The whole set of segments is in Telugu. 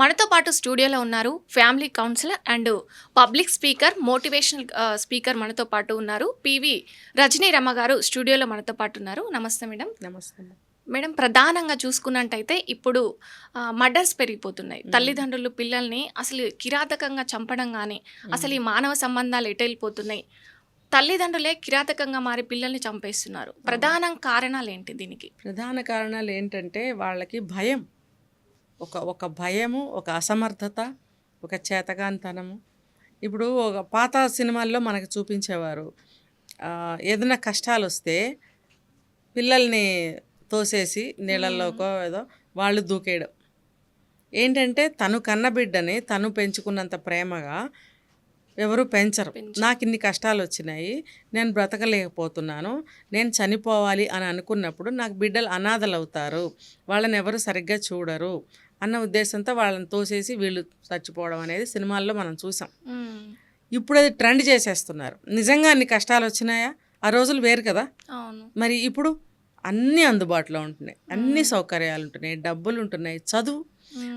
మనతో పాటు స్టూడియోలో ఉన్నారు family counsellor and public speaker motivational speaker మనతో పాటు ఉన్నారు పివి రజనీ రమ గారు స్టూడియోలో మనతో పాటు ఉన్నారు. నమస్తే మేడం. నమస్తే మేడం. ప్రధానంగా చూసుకున్నట్టయితే ఇప్పుడు మర్డర్స్ పెరిగిపోతున్నాయి. తల్లిదండ్రులు పిల్లల్ని అసలు కిరాతకంగా చంపడం కానీ అసలు ఈ మానవ సంబంధాలు ఎటు వెళ్ళిపోతున్నాయి తల్లిదండ్రులే కిరాతకంగా మారి పిల్లల్ని చంపేస్తున్నారు. ప్రధాన కారణాలు ఏంటి దీనికి? ప్రధాన కారణాలు ఏంటంటే వాళ్ళకి భయం. ఒక ఒక భయము ఒక అసమర్థత ఒక చేతగాంతనము. ఇప్పుడు ఒక పాత సినిమాల్లో మనకు చూపించేవారు ఏదైనా కష్టాలు వస్తే పిల్లల్ని తోసేసి నీళ్ళల్లోకో ఏదో వాళ్ళు దూకేయడం. ఏంటంటే తను కన్న బిడ్డని తను పెంచుకున్నంత ప్రేమగా ఎవరు పెంచరు. నాకు ఇన్ని కష్టాలు వచ్చినాయి నేను బ్రతకలేకపోతున్నాను నేను చనిపోవాలి అని అనుకున్నప్పుడు నాకు బిడ్డలు అనాథలు అవుతారు వాళ్ళని ఎవరు సరిగ్గా చూడరు అన్న ఉద్దేశంతో వాళ్ళని తోసేసి వీళ్ళు చచ్చిపోవడం అనేది సినిమాల్లో మనం చూసాం. ఇప్పుడు అది ట్రెండ్ చేసేస్తున్నారు. నిజంగా అన్ని కష్టాలు వచ్చినాయా? ఆ రోజులు వేరు కదా. మరి ఇప్పుడు అన్నీ అందుబాటులో ఉంటున్నాయి. అన్ని సౌకర్యాలు ఉంటున్నాయి. డబ్బులు ఉంటున్నాయి. చదువు.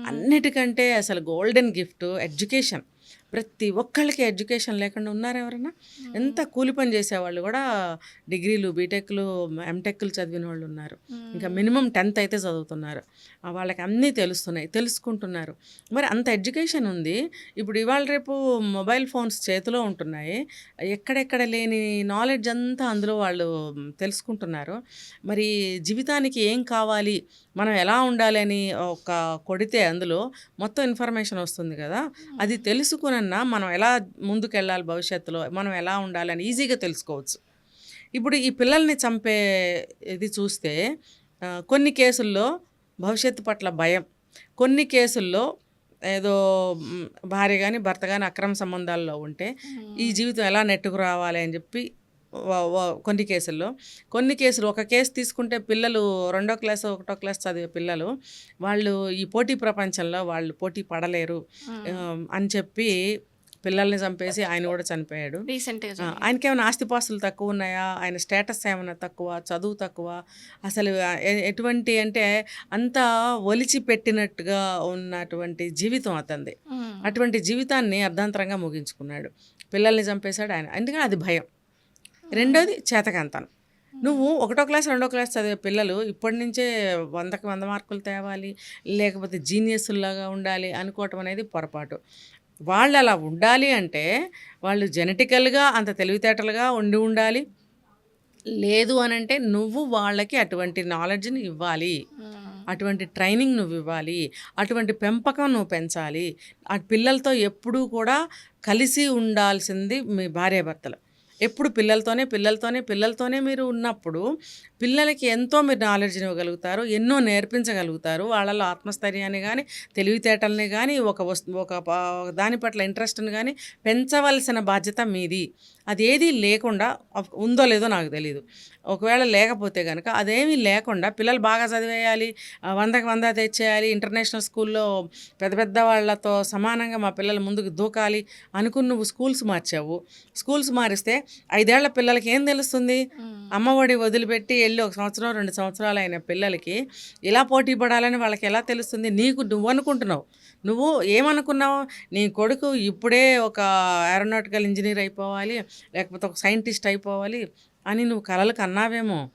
అన్నిటికంటే అసలు గోల్డెన్ గిఫ్ట్ ఎడ్యుకేషన్ ప్రతి ఒక్కళ్ళకి ఎడ్యుకేషన్ లేకుండా ఉన్నారు ఎవరైనా ఎంత కూలి పని చేసేవాళ్ళు కూడా డిగ్రీలు బీటెక్లు ఎంటెక్లు చదివిన వాళ్ళు ఉన్నారు. ఇంకా మినిమం టెన్త్ అయితే చదువుతున్నారు. వాళ్ళకి అన్నీ తెలుస్తున్నాయి తెలుసుకుంటున్నారు. మరి అంత ఎడ్యుకేషన్ ఉంది. ఇప్పుడు ఇవాళ రేపు మొబైల్ ఫోన్స్ చేతిలో ఉంటున్నాయి. ఎక్కడెక్కడ లేని నాలెడ్జ్ అంతా అందులో వాళ్ళు తెలుసుకుంటున్నారు. మరి జీవితానికి ఏం కావాలి? మనం ఎలా ఉండాలి అని ఒక కొడితే అందులో మొత్తం ఇన్ఫర్మేషన్ వస్తుంది కదా. అది తెలుసుకునన్నా మనం ఎలా ముందుకెళ్ళాలి భవిష్యత్తులో మనం ఎలా ఉండాలి అని ఈజీగా తెలుసుకోవచ్చు. ఇప్పుడు ఈ పిల్లల్ని చంపే ఇది చూస్తే కొన్ని కేసుల్లో భవిష్యత్తు పట్ల భయం. కొన్ని కేసుల్లో ఏదో భార్య కానీ భర్త కానీ అక్రమ సంబంధాల్లో ఉంటే ఈ జీవితం ఎలా నెట్టుకు రావాలి అని చెప్పి కొన్ని కేసుల్లో. కొన్ని కేసులు ఒక కేసు తీసుకుంటే పిల్లలు రెండో క్లాస్ ఒకటో క్లాస్ చదివే పిల్లలు వాళ్ళు ఈ పోటీ ప్రపంచంలో వాళ్ళు పోటీ పడలేరు అని చెప్పి పిల్లల్ని చంపేసి ఆయన కూడా చనిపోయాడు. ఆయనకి ఏమైనా ఆస్తిపాస్తులు తక్కువ ఉన్నాయా? ఆయన స్టేటస్ ఏమైనా తక్కువ? చదువు తక్కువ? అసలు ఎటువంటి అంటే అంతా ఒలిచి పెట్టినట్టుగా ఉన్నటువంటి జీవితం అతనిది. మ్మ్. అటువంటి జీవితాన్ని అర్ధాంతరంగా ముగించుకున్నాడు. పిల్లల్ని చంపేశాడు ఆయన. ఎందుకంటే అది భయం. రెండోది చేతకంతనం. నువ్వు ఒకటో క్లాస్ రెండో క్లాస్ చదివే పిల్లలు ఇప్పటి నుంచే వందకి వంద మార్కులు తేవాలి లేకపోతే జీనియస్లాగా ఉండాలి అనుకోవటం అనేది పొరపాటు. వాళ్ళు అలా ఉండాలి అంటే వాళ్ళు జెనెటికల్గా అంత తెలివితేటలుగా ఉండి ఉండాలి. లేదు అని అంటే నువ్వు వాళ్ళకి అటువంటి నాలెడ్జ్ని ఇవ్వాలి. అటువంటి ట్రైనింగ్ నువ్వు ఇవ్వాలి. అటువంటి పెంపకం నువ్వు పెంచాలి. ఆ పిల్లలతో ఎప్పుడూ కూడా కలిసి ఉండాల్సింది మీ భార్యాభర్తలు. ఎప్పుడు పిల్లలతోనే పిల్లలతోనే పిల్లలతోనే మీరు ఉన్నప్పుడు పిల్లలకి ఎంతో మీరు నాలెడ్జ్ ఇవ్వగలుగుతారు ఎన్నో నేర్పించగలుగుతారు. వాళ్ళలో ఆత్మస్థైర్యాన్ని కానీ తెలివితేటల్ని కానీ ఒక వస్తు ఒక దాని పట్ల ఇంట్రెస్ట్ని కానీ పెంచవలసిన బాధ్యత మీది. అది ఏది లేకుండా ఉందో లేదో నాకు తెలియదు ఒకవేళ లేకపోతే కనుక అదేమీ లేకుండా పిల్లలు బాగా చదివేయాలి వందకు వంద తెచ్చేయాలి ఇంటర్నేషనల్ స్కూల్లో పెద్ద పెద్ద వాళ్ళతో సమానంగా మా పిల్లలు ముందుకు దూకాలి అనుకుని నువ్వు స్కూల్స్ మార్చావు. స్కూల్స్ మారిస్తే ఐదేళ్ళ పిల్లలకి ఏం తెలుస్తుంది? మ్మ్. అమ్మఒడి వదిలిపెట్టి వెళ్ళి ఒక సంవత్సరం రెండు సంవత్సరాలు అయిన పిల్లలకి ఇలా పోటీ పడాలని వాళ్ళకి ఎలా తెలుస్తుంది? నీకు నువ్వు అనుకుంటున్నావు. నువ్వు ఏమనుకున్నావు? నీ కొడుకు ఇప్పుడే ఒక ఏరోనాటికల్ ఇంజనీర్ అయిపోవాలి లేకపోతే ఒక సైంటిస్ట్ అయిపోవాలి అని నువ్వు కలలు కన్నావేమో.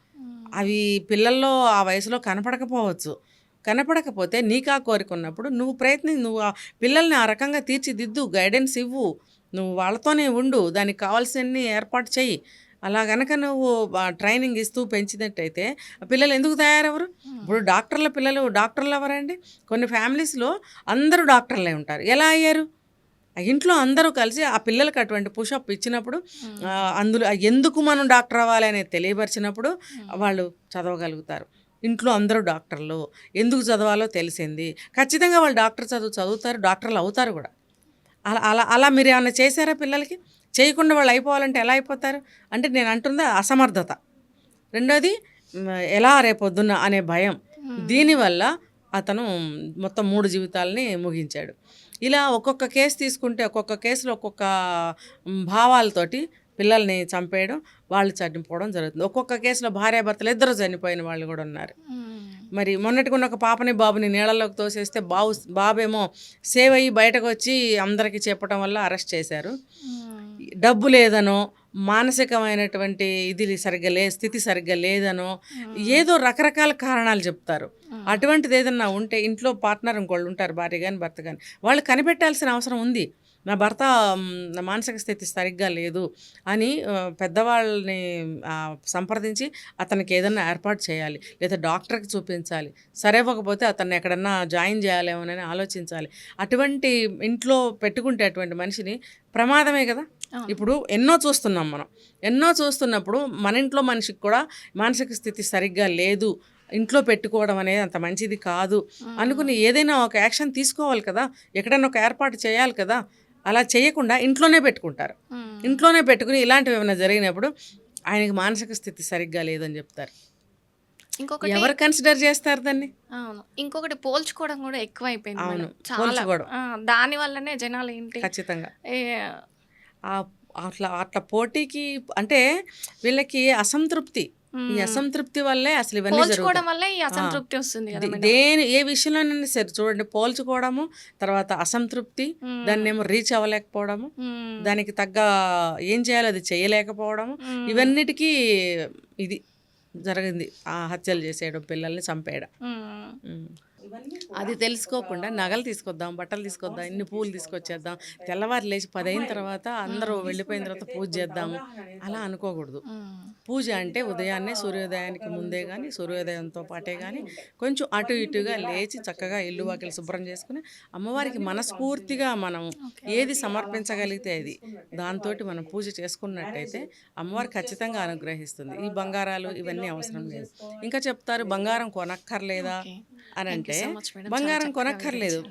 అవి పిల్లల్లో ఆ వయసులో కనపడకపోవచ్చు. కనపడకపోతే నీకు ఆ కోరిక ఉన్నప్పుడు నువ్వు ప్రయత్ని నువ్వు ఆ పిల్లల్ని ఆ రకంగా తీర్చిదిద్దు గైడెన్స్ ఇవ్వు. నువ్వు వాళ్ళతోనే ఉండు దానికి కావాల్సినన్ని ఏర్పాటు చెయ్యి. అలా గనక నువ్వు ట్రైనింగ్ ఇస్తూ పెంచినట్టయితే ఆ పిల్లలు ఎందుకు తయారవరు ఇప్పుడు డాక్టర్ల పిల్లలు డాక్టర్లు ఎవరండి? కొన్ని ఫ్యామిలీస్లో అందరూ డాక్టర్లే ఉంటారు. ఎలా అయ్యారు? ఆ ఇంట్లో అందరూ కలిసి ఆ పిల్లలకి అటువంటి పుషప్ ఇచ్చినప్పుడు అందులో ఎందుకు మనం డాక్టర్ అవ్వాలి అనేది తెలియపరిచినప్పుడు వాళ్ళు చదవగలుగుతారు. ఇంట్లో అందరూ డాక్టర్లు. ఎందుకు చదవాలో తెలిసింది. ఖచ్చితంగా వాళ్ళు డాక్టర్ చదువు చదువుతారు డాక్టర్లు అవుతారు కూడా. అలా అలా అలా మీరు ఏమైనా చేశారా పిల్లలకి? చేయకుండా వాళ్ళు అయిపోవాలంటే ఎలా అయిపోతారు? అంటే నేను అంటుందా అసమర్థత. రెండోది ఎలా రేపొద్దున్న అనే భయం. దీనివల్ల అతను మొత్తం మూడు జీవితాలని ముగించాడు. ఇలా ఒక్కొక్క కేసు తీసుకుంటే ఒక్కొక్క కేసులో ఒక్కొక్క భావాలతోటి పిల్లల్ని చంపేయడం వాళ్ళు చనిపోవడం జరుగుతుంది. ఒక్కొక్క కేసులో భార్యాభర్తలు ఇద్దరు చనిపోయిన వాళ్ళు కూడా ఉన్నారు. మరి మొన్నటికున్న ఒక పాపని బాబుని నీళ్ళలోకి తోసేస్తే బాబు బాబేమో సేవ్ అయ్యి బయటకు వచ్చి అందరికీ చెప్పడం వల్ల అరెస్ట్ చేశారు. డబ్బు లేదనో మానసికమైనటువంటి ఇది సరిగ్గా లే స్థితి సరిగ్గా లేదనో ఏదో రకరకాల కారణాలు చెప్తారు. అటువంటిది ఏదన్నా ఉంటే ఇంట్లో పార్ట్నర్ ఇంకోళ్ళు ఉంటారు భార్య కానీ భర్త కానీ వాళ్ళు కనిపెట్టాల్సిన అవసరం ఉంది. నా భర్త మానసిక స్థితి సరిగ్గా లేదు అని పెద్దవాళ్ళని సంప్రదించి అతనికి ఏదన్నా ఏర్పాటు చేయాలి. లేదా డాక్టర్కి చూపించాలి. సరేవ్వకపోతే అతన్ని ఎక్కడన్నా జాయిన్ చేయాలేమోనని ఆలోచించాలి. అటువంటి ఇంట్లో పెట్టుకుంటే అటువంటి మనిషిని ప్రమాదమే కదా. ఇప్పుడు ఎన్నో చూస్తున్నాం మనం. ఎన్నో చూస్తున్నప్పుడు మన ఇంట్లో మనిషికి కూడా మానసిక స్థితి సరిగ్గా లేదు. ఇంట్లో పెట్టుకోవడం అనేది అంత మంచిది కాదు. అనుకుని ఏదైనా ఒక యాక్షన్ తీసుకోవాలి కదా? ఎక్కడైనా ఒక ఏర్పాటు చేయాలి కదా? అలా చేయకుండా ఇంట్లోనే పెట్టుకుంటారు. ఇంట్లోనే పెట్టుకుని ఇలాంటివి ఏమైనా జరిగినప్పుడు ఆయనకి మానసిక స్థితి సరిగ్గా లేదని చెప్తారు. ఇంకొకటి ఎవరు కన్సిడర్ చేస్తారు దాన్ని? అవును. ఇంకొకటి పోల్చుకోవడం కూడా ఎక్కువ అయిపోయింది అవును. చాలా దాని వల్లనే జనాలు ఏంటి? ఖచ్చితంగా. ఆ అట్లా అట్లా పోటీకి అంటే వీళ్ళకి అసంతృప్తి ఈ. అసంతృప్తి వల్లే అసలు ఇవన్నీ పోల్చుకోవడం జరుగుతాయి వల్ల ఈ అసంతృప్తి వస్తుంది. దేని ఏ విషయంలోనైనా సరే చూడండి పోల్చుకోవడము తర్వాత అసంతృప్తి. దాన్ని ఏమో రీచ్ అవ్వలేకపోవడము. దానికి తగ్గ ఏం చేయాలో అది చేయలేకపోవడము. ఇవన్నిటికీ ఇది జరిగింది ఆ హత్యలు చేసేయడం పిల్లల్ని చంపేయడం. అది తెలుసుకోకుండా నగలు తీసుకొద్దాం బట్టలు తీసుకొద్దాం ఇన్ని పూలు తీసుకొచ్చేద్దాం తెల్లవారు లేచి పది అయిన తర్వాత అందరూ వెళ్ళిపోయిన తర్వాత పూజ చేద్దాము. అలా అనుకోకూడదు. పూజ అంటే ఉదయాన్నే సూర్యోదయానికి ముందే కానీ సూర్యోదయంతో పాటే కానీ కొంచెం అటు ఇటుగా లేచి చక్కగా ఇల్లు వాకిలు శుభ్రం చేసుకుని అమ్మవారికి మనస్ఫూర్తిగా మనం ఏది సమర్పించగలిగితే అది. దాంతో మనం పూజ చేసుకున్నట్టయితే అమ్మవారు ఖచ్చితంగా అనుగ్రహిస్తుంది. ఈ బంగారాలు ఇవన్నీ అవసరం లేదు. ఇంకా చెప్తారు బంగారం కొనక్కర్లేదా. అని అంటే బంగారం కొనక్కర్లేదు.